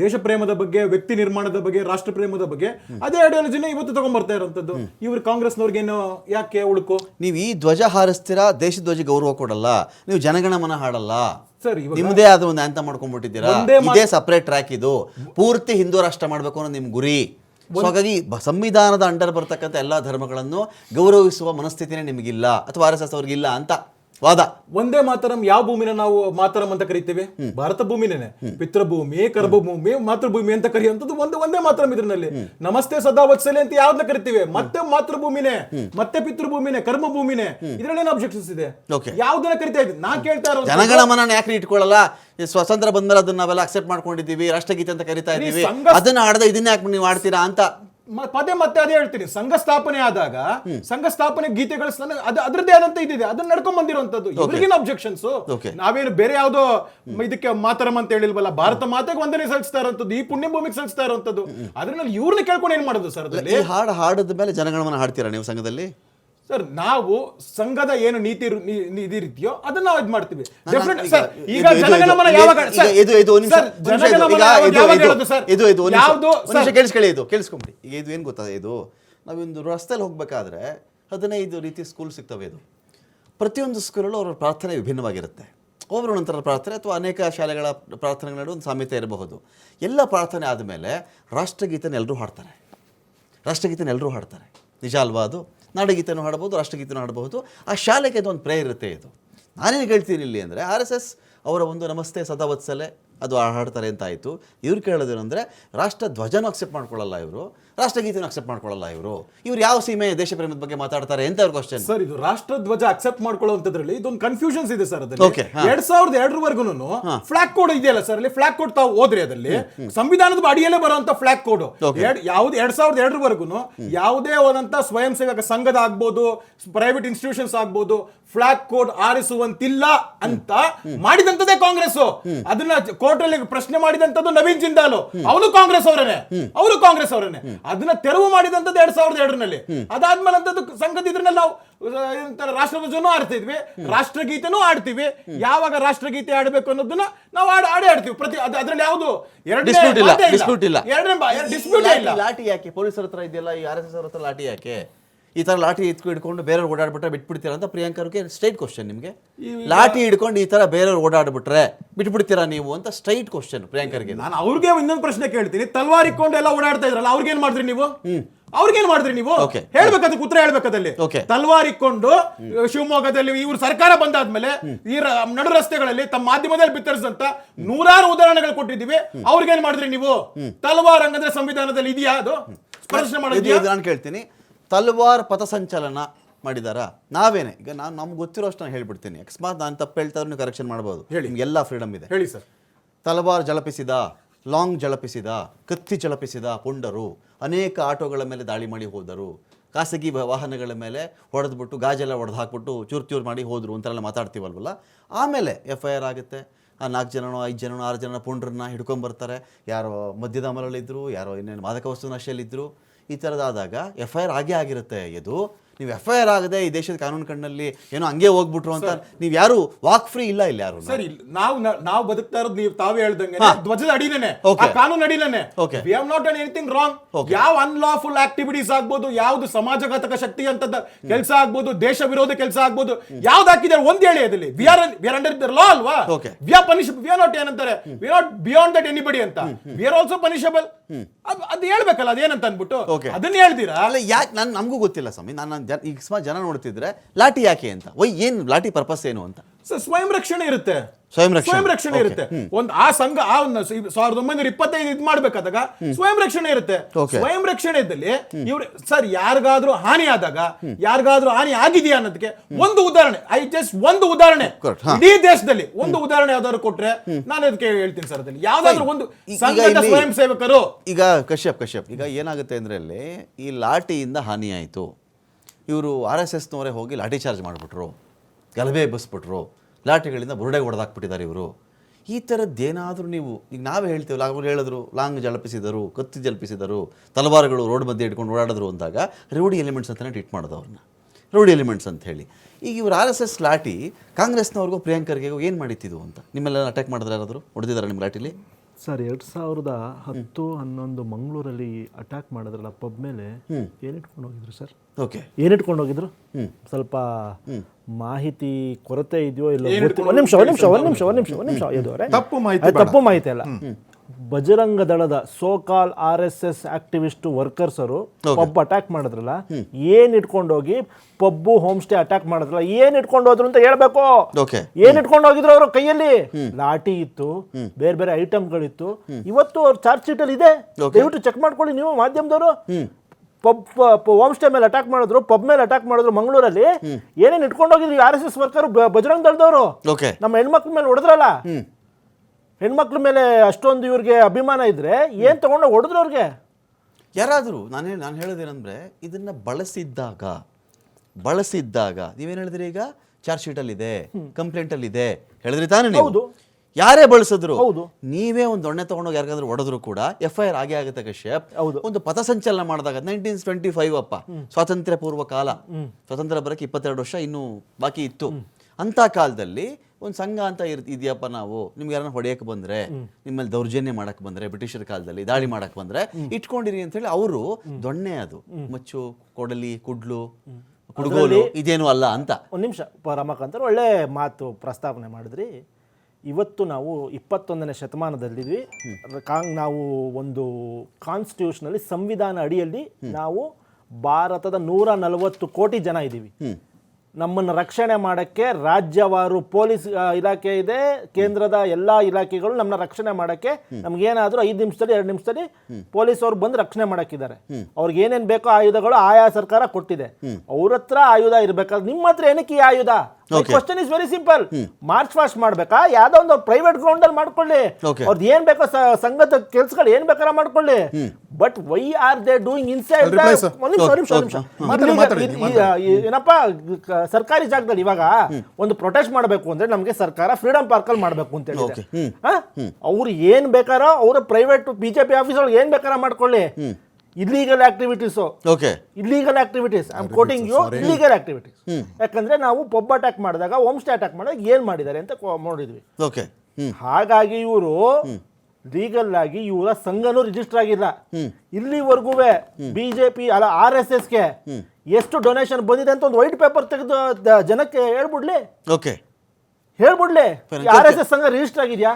ದೇಶ ಪ್ರೇಮದ ಬಗ್ಗೆ ವ್ಯಕ್ತಿ ನಿರ್ಮಾಣದ ಬಗ್ಗೆ ರಾಷ್ಟ್ರ ಪ್ರೇಮದ ಬಗ್ಗೆ ಅದೇ ಐಡಿಯಾಲಜಿನ ಇವತ್ತು ತಗೊಂಡ್ಬರ್ತಾ ಇರೋಂಥದ್ದು. ಇವ್ರು ಕಾಂಗ್ರೆಸ್ನವ್ರಿಗೇನು ಯಾಕೆ ಉಳುಕು ನೀವು ಈ ಧ್ವಜ ಹಾರಿಸ್ತೀರಾ ದೇಶ ಧ್ವಜ ಗೌರವ ಕೊಡಲ್ಲ ನೀವು ಜನಗಣಮನ ಹಾಡಲ್ಲ. ಸರ್ ನಿಮ್ದೇ ನಿಮ್ಮದೇ ಆದ ಒಂದು ಅಂತ ಮಾಡ್ಕೊಂಡ್ಬಿಟ್ಟಿದ್ದೀರಾ? ಇದೇ ಸಪ್ರೇಟ್ ಟ್ರ್ಯಾಕ್ ಇದು. ಪೂರ್ತಿ ಹಿಂದೂ ರಾಷ್ಟ್ರ ಮಾಡಬೇಕು ಅನ್ನೋ ನಿಮ್ಮ ಗುರಿ. ಹಾಗಾಗಿ ಸಂವಿಧಾನದ ಅಂಡರ್ ಬರ್ತಕ್ಕಂಥ ಎಲ್ಲ ಧರ್ಮಗಳನ್ನು ಗೌರವಿಸುವ ಮನಸ್ಥಿತಿನೇ ನಿಮಗಿಲ್ಲ ಅಥವಾ ಆರ್ ಎಸ್ ಎಸ್ ಅವ್ರಿಗಿಲ್ಲ ಅಂತ. ವಾದ. ಒಂದೇ ಮಾತರಂ ಯಾವ ಭೂಮಿನ ನಾವು ಮಾತರಂ ಅಂತ ಕರಿತೇವೆ? ಭಾರತ ಭೂಮಿನೇನೆ. ಪಿತೃಭೂಮಿ ಕರ್ಮಭೂಮಿ ಮಾತೃಭೂಮಿ ಅಂತ ಕರೆಯುವಂಥದ್ದು ಒಂದು ಒಂದೇ ಮಾತರಂ ಇದ್ರಲ್ಲಿ. ನಮಸ್ತೆ ಸದಾ ವತ್ಸಲೆ ಅಂತ ಯಾವ್ದನ್ನ ಕರಿತೀವಿ? ಮತ್ತೆ ಮಾತೃಭೂಮಿನೇ. ಮತ್ತೆ ಪಿತೃಭೂಮಿನೇ ಕರ್ಮಭೂಮಿನೇ. ಇದ್ರಲ್ಲಿ ಏನು ಅಬ್ಜೆಕ್ಷನ್ಸ್ ಇದೆ. ಯಾವ್ದನ್ನ ಕರಿತಾ ಇದ್ದೀನಿ ನಾ ಕೇಳ್ತಾ ಇರೋ ಜನಗಣಮನ ಯಾಕೆ ಇಟ್ಕೊಳ್ಳಲ್ಲ? ಸ್ವತಂತ್ರ ಬಂದ್ಮೇಲೆ ಅದನ್ನ ನಾವೆಲ್ಲ ಅಕ್ಸೆಪ್ಟ್ ಮಾಡ್ಕೊಂಡಿದ್ದೀವಿ ರಾಷ್ಟ್ರಗೀತೆ ಅಂತ ಕರಿತಾ ಇದೀವಿ ಇದ್ದೀವಿ. ಅದನ್ನ ಆಡದ ಇದನ್ನ ಯಾಕೆ ನೀವು ಆಡ್ತೀರಾ ಅಂತ. ಪದೇ ಮತ್ತೆ ಅದೇ ಹೇಳ್ತೀನಿ. ಸಂಘ ಸ್ಥಾಪನೆ ಆದಾಗ ಸಂಘ ಸ್ಥಾಪನೆ ಗೀತೆಗಳು ಅದ್ರದ್ದೇ ಆದಂತ ಇದಿದೆ ಅದನ್ನ ನಡ್ಕೊಂಡ್ ಬಂದಿರುವಂತದ್ದು ಇವ್ರಿಗಿನ ಅಬ್ಜೆಕ್ಷನ್ಸ್. ನಾವೇನು ಬೇರೆ ಯಾವ್ದೋ ಇದಕ್ಕೆ ಮಾತರಂ ಅಂತ ಹೇಳಿಲ್ವಲ್ಲ ಭಾರತ ಮಾತೆಗೆ ಒಂದನೇ ಸಲ್ಲಿಸ್ತಾ ಇರೋಂಥದ್ದು ಈ ಪುಣ್ಯ ಭೂಮಿಗೆ ಸಲ್ಲಿಸ್ತಾ ಇರೋಂಥದ್ದು ಅದ್ರಲ್ಲಿ ಇವ್ರನ್ನ ಕೇಳ್ಕೊಂಡು ಏನ್ ಮಾಡೋದು ಸರ್ ಹಾಡು ಹಾಡದ ಮೇಲೆ ಜನಗಣಮನ ಹಾಡ್ತೀರಾ ನೀವು ಸಂಘದಲ್ಲಿ? ಸರ್ ನಾವು ಸಂಘದ ಏನು ನೀತಿ ಇದಿರ್ತೀಯೋ ಅದನ್ನ ನಾವು ಇದು ಮಾಡ್ತೀವಿ. ಸರ್ ಈಗ ಜನಗಣಮನ ಯಾವಾಗ ಸರ್, ಇದು ಇದು ಒಂದು ನಿಮಿಷ, ಇದು, ಇದು- ಯಾವ್ದು ಸರ್? ಕೇಳಿಸ್ಕೊಳ್ಳಿ ಇದು ಕೇಳಿಸ್ಕೊಂಬಿಡಿ. ಈಗ ಇದು ಏನು ಗೊತ್ತಾ ಇದು? ನಾವೊಂದು ರಸ್ತೆಯಲ್ಲಿ ಹೋಗ್ಬೇಕಾದ್ರೆ ಹದಿನೈದು ರೀತಿ ಸ್ಕೂಲ್ ಸಿಗ್ತವೆ ಇದು. ಪ್ರತಿಯೊಂದು ಸ್ಕೂಲಲ್ಲೂ ಅವರ ಪ್ರಾರ್ಥನೆ ವಿಭಿನ್ನವಾಗಿರುತ್ತೆ. ಒಬ್ಬರು ನಂತರ ಪ್ರಾರ್ಥನೆ ಅಥವಾ ಅನೇಕ ಶಾಲೆಗಳ ಪ್ರಾರ್ಥನೆಗಳ ನಡುವೆ ಒಂದು ಸಾಮ್ಯತೆ ಇರಬಹುದು. ಎಲ್ಲ ಪ್ರಾರ್ಥನೆ ಆದಮೇಲೆ ರಾಷ್ಟ್ರಗೀತೆನ ಎಲ್ಲರೂ ಹಾಡ್ತಾರೆ. ರಾಷ್ಟ್ರಗೀತೆನ ಎಲ್ಲರೂ ಹಾಡ್ತಾರೆ. ನಿಜ ಅಲ್ವಾ ಅದು? ನಾಡಗೀತೆನೂ ಹಾಡಬಹುದು ರಾಷ್ಟ್ರಗೀತೆಯೂ ಹಾಡಬಹುದು. ಆ ಶಾಲೆಗೆ ಅದೊಂದು ಇರುತ್ತೆ ಇದು. ನಾನೇನು ಹೇಳ್ತೀನಿ ಇಲ್ಲಿ ಅಂದರೆ ಆರ್ ಎಸ್ ಎಸ್ ಅವರ ಒಂದು ನಮಸ್ತೆ ಸದಾವತ್ಸಲೆ. ಅದು ಹಾಡ್ತಾರೆ ಅಂತ ಆಯಿತು. ಇವ್ರು ಕೇಳೋದೇನು ಅಂದರೆ ರಾಷ್ಟ್ರ ಧ್ವಜನೂ ಅಕ್ಸೆಪ್ಟ್ ಮಾಡ್ಕೊಳ್ಳಲ್ಲ ಇವರು. ರಾಷ್ಟ್ರಗೀತೆನೂ ಅಕ್ಸೆಪ್ಟ್ ಮಾಡ್ಕೊಳ್ಳಲ್ಲ ಇವರು. ಇವ್ರು ಯಾವ ಸೀಮೆ ದೇಶ ಪ್ರೇಮದ ಬಗ್ಗೆ ಮಾತಾಡ್ತಾರೆ ಅಂತ ಅವ್ರ ಕ್ವಶನ್ ಸರ್ ಇದು ರಾಷ್ಟ್ರ ಧ್ವಜ ಅಕ್ಸೆಪ್ಟ್ ಮಾಡ್ಕೊಳ್ಳುವಂತದ್ರಲ್ಲಿ ಇದೊಂದು ಕನ್ಫ್ಯೂಷನ್ಸ್ ಇದೆ ಸರ್ ಅದರಲ್ಲಿ. ಎರಡ್ ಸಾವಿರದ ಎರಡರವರೆಗೂ ಫ್ಲಾಗ್ ಕೋಡ್ ಇದೆಯಲ್ಲ ಸರ್ ಅಲ್ಲಿ ಫ್ಲಾಗ್ ಕೋಡ್ ತಾವು ಹೋದ್ರಿ ಅದರಲ್ಲಿ ಸಂವಿಧಾನದ ಅಡಿಯಲ್ಲೇ ಬರುವಂತ ಫ್ಲಾಗ್ ಕೋಡ್. ಯಾವ್ದು ಎರಡ್ ಸಾವಿರದ ಎರಡರವರೆಗೂ ಯಾವುದೇ ಆದಂತ ಸ್ವಯಂ ಸೇವಕ ಸಂಘದ ಆಗ್ಬೋದು ಪ್ರೈವೇಟ್ ಇನ್ಸ್ಟಿಟ್ಯೂಷನ್ಸ್ ಆಗ್ಬೋದು ಫ್ಲಾಗ್ ಕೋಡ್ ಆರಿಸುವಂತಿಲ್ಲ ಅಂತ ಮಾಡಿದಂತದೇ ಕಾಂಗ್ರೆಸ್ ಅದನ್ನ ಕೋರ್ಟ್ ಅಲ್ಲಿ ಪ್ರಶ್ನೆ ಮಾಡಿದಂತದ್ದು ನವೀನ್ ಜಿಂದಾಲ್. ಅವನು ಕಾಂಗ್ರೆಸ್ ಅವರೇನೆ. ಅವರು ಕಾಂಗ್ರೆಸ್ ಅವರೇನೆ. ಅದನ್ನ ತೆರವು ಮಾಡಿದಂತದ್ದು ಎರಡ್ ಸಾವಿರದ ಎರಡರಲ್ಲಿ. ಅದಾದ್ಮೇಲೆ ಅಂತದ್ದು ಸಂಗತಿ ಇದ್ರಲ್ಲಿ ನಾವು ರಾಷ್ಟ್ರಧ್ವಜನೂ ಆಡ್ತಿದ್ವಿ. ರಾಷ್ಟ್ರಗೀತೆನೂ ಆಡ್ತೀವಿ. ಯಾವಾಗ ರಾಷ್ಟ್ರಗೀತೆ ಆಡಬೇಕು ಅನ್ನೋದನ್ನ ನಾವು ಆಡ ಆಡೇ ಆಡ್ತೀವಿ. ಪ್ರತಿ ಅದ್- ಅದ್ರಲ್ಲಿ ಯಾವುದು? ಎರಡನೇ ಡಿಸ್ಪ್ಯೂಟ್ ಇಲ್ಲ ಲಾಟಿ- ಲಾಟಿ ಯಾಕೆ? ಪೊಲೀಸರ ಹತ್ರ ಇದೆಯಲ್ಲ ಈ ಆರ್ ಎಸ್ ಎಸ್ ಅವ್ರ ಹತ್ರ ಲಾಟಿ ಯಾಕೆ? ಈ ತರ ಲಾಟಿ ಎತ್ಕೊಂಡು ಹಿಡ್ಕೊಂಡು ಬೇರೆಯವ್ರು ಓಡಾಡ್ಬಿಟ್ರೆ ಬಿಟ್ಬಿಡ್ತೀರಾ ಅಂತ ಪ್ರಿಯಾಂಕರ್ಗೆ ಸ್ಟ್ರೈಟ್ ಕ್ವಶನ್ ನಿಮಗೆ. ಲಾಟಿ ಹಿಡ್ಕೊಂಡು ಈ ತರ ಬೇರೆಯವ್ರು ಓಡಾಡ್ಬಿಟ್ರೆ ಬಿಟ್ಬಿಡ್ತೀರಾ ನೀವು ಅಂತ ಸ್ಟ್ರೈಟ್ ಕ್ವಶನ್ ಪ್ರಿಯಾಂಕರ್ಗೆ. ನಾನು ಅವ್ರಿಗೆ ಇನ್ನೊಂದು ಪ್ರಶ್ನೆ ಕೇಳ್ತೀನಿ. ತಲ್ವಾರ್ ಇಕ್ಕೊಂಡು ಎಲ್ಲ ಓಡಾಡ್ತಾ ಇದ್ರಲ್ಲ ಅವ್ರಿಗೇನ್ ಮಾಡಿದ್ರಿ ನೀವು? ಅವ್ರಿಗೇನ್ ಮಾಡಿದ್ರಿ ನೀವು? ಹೇಳ್ಬೇಕಾದ ಉತ್ತರ ಹೇಳ್ಬೇಕದಲ್ಲಿ. ತಲ್ವಾರ್ ಇಕ್ಕೊಂಡು ಶಿವಮೊಗ್ಗದಲ್ಲಿ ಇವ್ರ ಸರ್ಕಾರ ಬಂದಾದ್ಮೇಲೆ ಈ ರ- ನಡು ರಸ್ತೆಗಳಲ್ಲಿ ತಮ್ಮ ಮಾಧ್ಯಮದಲ್ಲಿ ಬಿತ್ತರಿಸಿದಂತ ನೂರಾರು ಉದಾಹರಣೆಗಳು ಕೊಟ್ಟಿದ್ದೀವಿ. ಅವ್ರಿಗೇನ್ ಮಾಡಿದ್ರಿ ನೀವು? ತಲ್ವಾರ್ ಹಂಗಂದ್ರೆ ಸಂವಿಧಾನದಲ್ಲಿ ಇದೆಯಾ ಅದು? ಪ್ರಶ್ನೆ ಮಾಡಿದ್ರಿ ನಾನು ಕೇಳ್ತೀನಿ. ತಲ್ವಾರ್ ಪಥಸಂಚಲನ ಮಾಡಿದಾರಾ. ನಾವೇನೆ? ಈಗ ನಾನು ನಮ್ಗೆ ಗೊತ್ತಿರೋಷ್ಟು ನಾನು ಹೇಳ್ಬಿಡ್ತೀನಿ. ಅಕಸ್ಮಾತ್ ನಾನು ತಪ್ಪು ಹೇಳ್ತಾ ನೀವು ಕರೆಕ್ಷನ್ ಮಾಡ್ಬೋದು. ಹೇಳಿ. ನಿಮ್ಗೆಲ್ಲ ಫ್ರೀಡಮ್ ಇದೆ. ಹೇಳಿ ಸರ್. ತಲವಾರ್ ಜಲಪಿಸಿದ ಲಾಂಗ್ ಜಳಪಿಸಿದ ಕತ್ತಿ ಜಲಪಿಸಿದ ಪುಂಡರು ಅನೇಕ ಆಟೋಗಳ ಮೇಲೆ ದಾಳಿ ಮಾಡಿ ಹೋದರು. ಖಾಸಗಿ ವಾಹನಗಳ ಮೇಲೆ ಹೊಡೆದ್ಬಿಟ್ಟು ಗಾಜೆಲ್ಲ ಹೊಡೆದು ಹಾಕ್ಬಿಟ್ಟು ಚೂರು ಚೂರು ಮಾಡಿ ಹೋದರು ಅಂತೆಲ್ಲ ಮಾತಾಡ್ತೀವಲ್ವಲ್ಲ? ಆಮೇಲೆ ಎಫ್ ಐ ಆರ್ ಆಗುತ್ತೆ. ಆ ನಾಲ್ಕು ಜನನೋ ಐದು ಜನನೋ ಆರು ಜನ ಪುಂಡ್ರನ್ನ ಹಿಡ್ಕೊಂಬರ್ತಾರೆ ಯಾರೋ ಮದ್ಯದ ಅಮಲಲ್ಲಿದ್ದರು ಯಾರೋ ಇನ್ನೇನು ಮಾದಕ ವಸ್ತು ನಶೆಯಲ್ಲಿದ್ದರು ಈ ಥರದಾದಾಗ ಎಫ್ ಐ ಆರ್ ಆಗೇ ಆಗಿರುತ್ತೆ. ಇದು ನೀವು ಎಫ್ ಐ ಆರ್ ಆಗದೆ ಈ ದೇಶದ ಕಾನೂನು ಕಣ್ಣಲ್ಲಿ ಏನೋ ಹಂಗೆ ಹೋಗ್ಬಿಟ್ರು ಅಂತ ನೀವು ಯಾರು ವಾಕ್ ಫ್ರೀ ಇಲ್ಲ ಇಲ್ಲ ಯಾರು? ಸರ್ ನಾವು ನಾವು ಬದುಕ್ತಾ ಇರೋದು ನೀವು ತಾವೇ ಹೇಳ್ದಂಗೆ ಧ್ವಜದ ಅಡಿಲೇನೆ. ಕಾನೂನು ಅಡಿಲೇನೆ. We have not done anything wrong. ಯಾವ ಅನ್ಲಾಫುಲ್ ಆಕ್ಟಿವಿಟೀಸ್ ಆಗ್ಬೋದು ಯಾವ್ದು ಸಮಾಜಘಾತಕ ಶಕ್ತಿ ಅಂತ ಕೆಲಸ ಆಗ್ಬೋದು ದೇಶ ವಿರೋಧ ಕೆಲಸ ಆಗ್ಬೋದು ಯಾವ್ದು ಹಾಕಿದ್ದಾರೆ ಒಂದ್ ಹೇಳಿ ಅದಲ್ಲಿ we are we are under the law ಅಲ್ವಾ. We are punish we are not ಏನಂತಾರೆ? We are not beyond that anybody ಅಂತ. ವಿ ಆರ್ ಆಲ್ಸೋ ಪನಿಷಬಲ್ ಅದು ಹೇಳ್ಬೇಕಲ್ಲ ಅದೇನಂತ ಅಂದ್ಬಿಟ್ಟು. ಅದನ್ನ ಹೇಳ್ತೀರಾ? ಅಲ್ಲ ಯಾಕೆ ನಾನು ನಮಗೂ ಗೊತ್ತಿಲ್ಲ ಸ್ವಾಮಿ. ನಾನು ಜನ ಈಗ ಸುಮಾರು ಜನ ನೋಡ್ತಿದ್ರೆ ಲಾಠಿ ಯಾಕೆ ಅಂತ? ವೈ ಏನು ಲಾಠಿ ಪರ್ಪಸ್ ಏನು ಅಂತ? ಸ್ವಯಂ ರಕ್ಷಣೆ ಇರುತ್ತೆ. ಸ್ವಯಂ ರಕ್ಷಣೆ. ಸ್ವಯಂ ರಕ್ಷಣೆ Okay. ಇರುತ್ತೆ. ಒಂದು ಆ ಸಂಘ ಆ ಒಂದು ಸ- ಸಾವಿರದ ಒಂಬೈನೂರ ಇಪ್ಪತ್ತೈದು ಇದು ಮಾಡ್ಬೇಕಾದಾಗ ಸ್ವಯಂ ರಕ್ಷಣೆ ಇರುತ್ತೆ. Okay. ಸ್ವಯಂ ರಕ್ಷಣೆ ಇದ್ದಲ್ಲಿ ಇವ್ರು ಸರ್ ಯಾರಿಗಾದ್ರೂ ಹಾನಿ ಆದಾಗ ಯಾರಿಗಾದ್ರೂ ಹಾನಿ ಆಗಿದೆಯಾ ಅನ್ನೋದಕ್ಕೆ ಒಂದು ಉದಾಹರಣೆ. ಐ ಜಸ್ಟ್ ಒಂದು ಉದಾಹರಣೆ. Correct, ಹಾ. ಇಡೀ ದೇಶದಲ್ಲಿ ಒಂದು ಉದಾಹರಣೆ ಯಾವ್ದಾದ್ರು ಕೊಟ್ರೆ ನಾನು ಅದಕ್ಕೆ ಹೇಳ್ತೀನಿ ಸರ್ ಅದಲ್ಲಿ ಯಾವ್ದಾದ್ರು ಒಂದು ಈಗ ಸಂಘದ ಇಲ್ಲಿ- ಸ್ವಯಂ ಸೇವಕರು. ಈಗ ಕಶ್ಯಪ್ ಕಶ್ಯಪ್. ಈಗ ಏನಾಗುತ್ತೆ ಅಂದ್ರೆ ಅಲ್ಲಿ ಈ ಲಾಠಿಯಿಂದ ಹಾನಿ ಆಯಿತು. ಇವರು ಆರ್ ಎಸ್ ಎಸ್ನವರೇ ಹೋಗಿ ಲಾಠಿ ಚಾರ್ಜ್ ಮಾಡಿಬಿಟ್ರು, ಗಲಭೆ ಎಬ್ಬಿಸ್ಬಿಟ್ರು, ಲಾಠಿಗಳಿಂದ ಬುರುಡೆಗೆ ಹೊಡೆದಾಕ್ಬಿಟ್ಟಿದ್ದಾರೆ ಇವರು. ಈ ಥರದ್ದೇನಾದರೂ ನೀವು, ಈಗ ನಾವೇ ಹೇಳ್ತೀವಲ್ಲ ಅವ್ರು ಹೇಳಿದ್ರು, ಲಾಂಗ್ ಜಲಪಿಸಿದರು ಕತ್ತಿ ಜಲಪಿಸಿದರು, ತಲವಾರುಗಳು ರೋಡ್ ಮಧ್ಯೆ ಇಟ್ಕೊಂಡು ಓಡಾಡಿದ್ರು ಅಂದಾಗ ರೌಡಿ ಎಲಿಮೆಂಟ್ಸ್ ಅಂತಲೇ ಟ್ರೀಟ್ ಮಾಡೋದು ಅವ್ರನ್ನ. ರೌಡಿ ಎಲಿಮೆಂಟ್ಸ್ ಅಂತ ಹೇಳಿ. ಈಗ ಇವರು ಆರ್ ಎಸ್ ಎಸ್ ಲಾಠಿ ಕಾಂಗ್ರೆಸ್ನವ್ರಿಗೂ ಪ್ರಿಯಾಂಕರ್ಗೆ ಏನು ಮಾಡಿತ್ತಿದ್ದು ಅಂತ? ನಿಮ್ಮೆಲ್ಲ ಅಟ್ಯಾಕ್ ಮಾಡಿದ್ರೆ ಯಾರಾದರೂ? ಹೊಡೆದಿದ್ದಾರೆ ನಿಮ್ಮ ಲಾಠಿಲಿ? ಸರ್ ಎರಡು ಸಾವಿರದ ಹತ್ತು ಹನ್ನೊಂದು ಮಂಗಳೂರಲ್ಲಿ ಅಟ್ಯಾಕ್ ಮಾಡಿದ್ರಲ್ಲ ಪಬ್ ಮೇಲೆ ಏನಿಟ್ಕೊಂಡು ಹೋಗಿದ್ರು ಸರ್? ಓಕೆ. ಏನ್ ಇಟ್ಕೊಂಡು ಹೋಗಿದ್ರು? ಸ್ವಲ್ಪ ಮಾಹಿತಿ ಕೊರತೆ ಇದೆಯೋ ಇಲ್ಲ ನಿಮಿಷ ಒಂದ್ ನಿಮಿಷ ಒಂದ್ ನಿಮಿಷ ಒಂದ್ ನಿಮಿಷ ಒಂದ್ ನಿಮಿಷ ತಪ್ಪು ಮಾಹಿತಿ ಅದು ತಪ್ಪು ಮಾಹಿತಿ ಅಲ್ಲ. ಬಜರಂಗ ದಳದ so called R S S activist ವರ್ಕರ್ಸರು pub attack ಮಾಡಿದ್ರಲ್ಲ ಏನ್ ಇಟ್ಕೊಂಡೋಗಿ ಪಬ್ಬು ಹೋಮ್ ಸ್ಟೇ ಅಟ್ಯಾಕ್ ಮಾಡಿದ್ರಲ್ಲ ಏನ್ ಇಟ್ಕೊಂಡು ಹೋದ್ರು ಅಂತ ಹೇಳ್ಬೇಕು. ಏನ್ ಇಟ್ಕೊಂಡು ಹೋಗಿದ್ರು ಅವ್ರ ಕೈಯಲ್ಲಿ? ಲಾಠಿ ಇತ್ತು ಬೇರೆ ಬೇರೆ ಐಟಮ್ಗಳಿತ್ತು ಇವತ್ತು ಅವ್ರ ಚಾರ್ಜ್ ಶೀಟ್ ಅಲ್ಲಿ ಇದೆ. ದಯವಿಟ್ಟು ಚೆಕ್ ಮಾಡ್ಕೊಳ್ಳಿ ನೀವು ಮಾಧ್ಯಮದವರು. ಪಬ್ ಹೋಮ್ ಸ್ಟೇ ಮೇಲೆ ಅಟ್ಯಾಕ್ ಮಾಡಿದ್ರು ಪಬ್ ಮೇಲೆ ಅಟ್ಯಾಕ್ ಮಾಡಿದ್ರು ಮಂಗಳೂರಲ್ಲಿ. ಏನೇನ್ ಇಟ್ಕೊಂಡು ಹೋಗಿದ್ರು R S S worker Bajrang ದಳದವರು ನಮ್ಮ ಹೆಣ್ಮಕ್ಳ ಮೇಲೆ ಹೊಡೆದ್ರಲ್ಲ? ಹೆಣ್ಮಕ್ಳ ಮೇಲೆ ಅಷ್ಟೊಂದು ಇವ್ರಿಗೆ ಅಭಿಮಾನ ಇದ್ರೆ ಏನ್ ತಗೊಂಡು ಹೊಡೆದ್ರು ಅವ್ರಿಗೆ? ಯಾರಾದರೂ ನಾನು ಹೇಳಿ ನಾನು ಹೇಳೋದೇನಂದ್ರೆ ಇದನ್ನ ಬಳಸಿದ್ದಾಗ ಬಳಸಿದ್ದಾಗ ನೀವೇನು ಹೇಳಿದ್ರಿ ಈಗ? ಚಾರ್ಜ್ ಶೀಟಲ್ಲಿ ಇದೆ ಕಂಪ್ಲೇಂಟ್ ಅಲ್ಲಿ ಇದೆ ಹೇಳಿದ್ರಿ ತಾನೇ ನೀವು? ಹೌದು. ಯಾರೇ ಬಳಸಿದ್ರು ಹೌದು. ನೀವೇ ಒಂದು ದೊಣ್ಣೆ ತಗೊಂಡೋಗಿ ಯಾರಿಗಾದ್ರೂ ಹೊಡೆದ್ರು ಕೂಡ ಎಫ್ ಐ ಆರ್ ಆಗೇ ಆಗುತ್ತೆ ಕಶ್ಯಪ್. ಹೌದು. ಒಂದು ಪಥಸಂಚಲನ ಮಾಡಿದಾಗ ನೈನ್ಟೀನ್ ಟ್ವೆಂಟಿ ಫೈವ್ ಅಪ್ಪ ಸ್ವಾತಂತ್ರ್ಯ ಪೂರ್ವ ಕಾಲ. ಸ್ವಾತಂತ್ರ್ಯ ಬರಕ್ಕೆ ಇಪ್ಪತ್ತೆರಡು ವರ್ಷ ಇನ್ನೂ ಬಾಕಿ ಇತ್ತು. ಅಂತ ಕಾಲದಲ್ಲಿ ಒಂದು ಸಂಘ ಅಂತ ಇರ್ ಇದೆಯಪ್ಪ ನಾವು. ನಿಮ್ಗೆ ಯಾರನ್ನ ಹೊಡೆಯಕ್ಕೆ ಬಂದ್ರೆ ನಿಮ್ಮಲ್ಲಿ ದೌರ್ಜನ್ಯ ಮಾಡಕ್ ಬಂದ್ರೆ ಬ್ರಿಟಿಷರ ಕಾಲದಲ್ಲಿ ದಾಳಿ ಮಾಡಕ್ ಬಂದ್ರೆ ಇಟ್ಕೊಂಡಿರಿ ಅಂತ ಹೇಳಿ ಅವರು ದೊಣ್ಣೆ ಅದು. ಮಚ್ಚು ಕೊಡಲಿ ಕುಡ್ಲು ಕುಡುಗೋಲು ಇದೇನು ಅಲ್ಲ ಅಂತ. ಒಂದು ನಿಮಿಷ ರಮಾಕಾಂತ್ ಒಳ್ಳೆ ಮಾತು ಪ್ರಸ್ತಾವನೆ ಮಾಡಿದ್ರಿ. ಇವತ್ತು ನಾವು ಇಪ್ಪತ್ತೊಂದನೇ ಶತಮಾನದಲ್ಲಿದ್ವಿ. ಕಾಂಗ್ ನಾವು ಒಂದು ಕಾನ್ಸ್ಟಿಟ್ಯೂಷನಲ್ಲಿ ಸಂವಿಧಾನ ಅಡಿಯಲ್ಲಿ ನಾವು ಭಾರತದ ನೂರ ನಲವತ್ತು ಕೋಟಿ ಜನ ಇದ್ದೀವಿ. ನಮ್ಮನ್ನು ರಕ್ಷಣೆ ಮಾಡೋಕ್ಕೆ ರಾಜ್ಯವಾರು ಪೊಲೀಸ್ ಇಲಾಖೆ ಇದೆ. ಕೇಂದ್ರದ ಎಲ್ಲ ಇಲಾಖೆಗಳು ನಮ್ಮನ್ನ ರಕ್ಷಣೆ ಮಾಡೋಕ್ಕೆ ನಮ್ಗೇನಾದರೂ ಐದು ನಿಮಿಷದಲ್ಲಿ ಎರಡು ನಿಮಿಷದಲ್ಲಿ ಪೊಲೀಸ್ ಅವ್ರು ಬಂದು ರಕ್ಷಣೆ ಮಾಡೋಕ್ಕಿದ್ದಾರೆ. ಅವ್ರಿಗೆ ಏನೇನು ಬೇಕೋ ಆಯುಧಗಳು ಆಯಾ ಸರ್ಕಾರ ಕೊಟ್ಟಿದೆ. ಅವ್ರ ಹತ್ರ ಆಯುಧ ಇರಬೇಕಾದ್ರೆ ನಿಮ್ಮ ಹತ್ರ ಏನಕ್ಕೆ ಈ ಆಯುಧ? Question is very simple march fast ಮಾಡ್ಬೇಕಾ? ಯಾವ್ದೋ ಒಂದು ಪ್ರೈವೇಟ್ ಗ್ರೌಂಡ್ ಅಲ್ಲಿ ಮಾಡ್ಕೊಳ್ಳಿ. ಅವ್ರದ್ದು ಏನ್ ಬೇಕೋ ಸಂಘದ ಕೆಲಸಗಳು ಏನ್ ಬೇಕಾರ ಮಾಡ್ಕೊಳ್ಳಿ. But why are they doing inside ಏನಪ್ಪಾ ಸರ್ಕಾರಿ ಜಾಗದಲ್ಲಿ ಇವಾಗ ಒಂದು ಪ್ರೊಟೆಸ್ಟ್ ಮಾಡಬೇಕು ಅಂದ್ರೆ ನಮಗೆ ಸರ್ಕಾರ ಫ್ರೀಡಂ ಪಾರ್ಕ್ ಅಲ್ಲಿ ಮಾಡಬೇಕು ಅಂತ. ಹೇಳಿ ಅವ್ರು ಏನ್ ಬೇಕಾರೋ ಅವ್ರ ಪ್ರೈವೇಟ್ ಬಿಜೆಪಿ ಆಫೀಸ್ ಒಳಗೆ ಏನ್ ಬೇಕಾರ ಮಾಡ್ಕೊಳ್ಳಿ. Illegal activities okay illegal activities I am quoting you illegal activities ಯಾಕಂದ್ರೆ ನಾವು ಪಬ್ ಅಟ್ಯಾಕ್ ಮಾಡಿದಾಗ ಹೋಮ್ ಸ್ಟೇ ಅಟ್ಯಾಕ್ ಮಾಡಿದಾಗ ಏನ್ ಮಾಡಿದ್ದಾರೆ ಅಂತ ನೋಡಿದ್ವಿ. ಓಕೆ ಹಾಗಾಗಿ ಇವರು ಲೀಗಲ್ ಆಗಿ ಇವರ ಸಂಘನೂ ರಿಜಿಸ್ಟರ್ ಆಗಿಲ್ಲ. ಇಲ್ಲಿವರೆಗೂ ಬಿಜೆಪಿ ಅಲ್ಲ ಆರ್ ಎಸ್ ಎಸ್ಗೆ ಎಷ್ಟು ಡೊನೇಷನ್ ಬಂದಿದೆ ಅಂತ ಒಂದು ವೈಟ್ ಪೇಪರ್ ತೆಗೆದು ಜನಕ್ಕೆ ಹೇಳ್ಬಿಡ್ಲಿ. Okay ಹೇಳ್ಬಿಡ್ಲಿ. R S S Sangha register ಆಗಿದ್ಯಾ?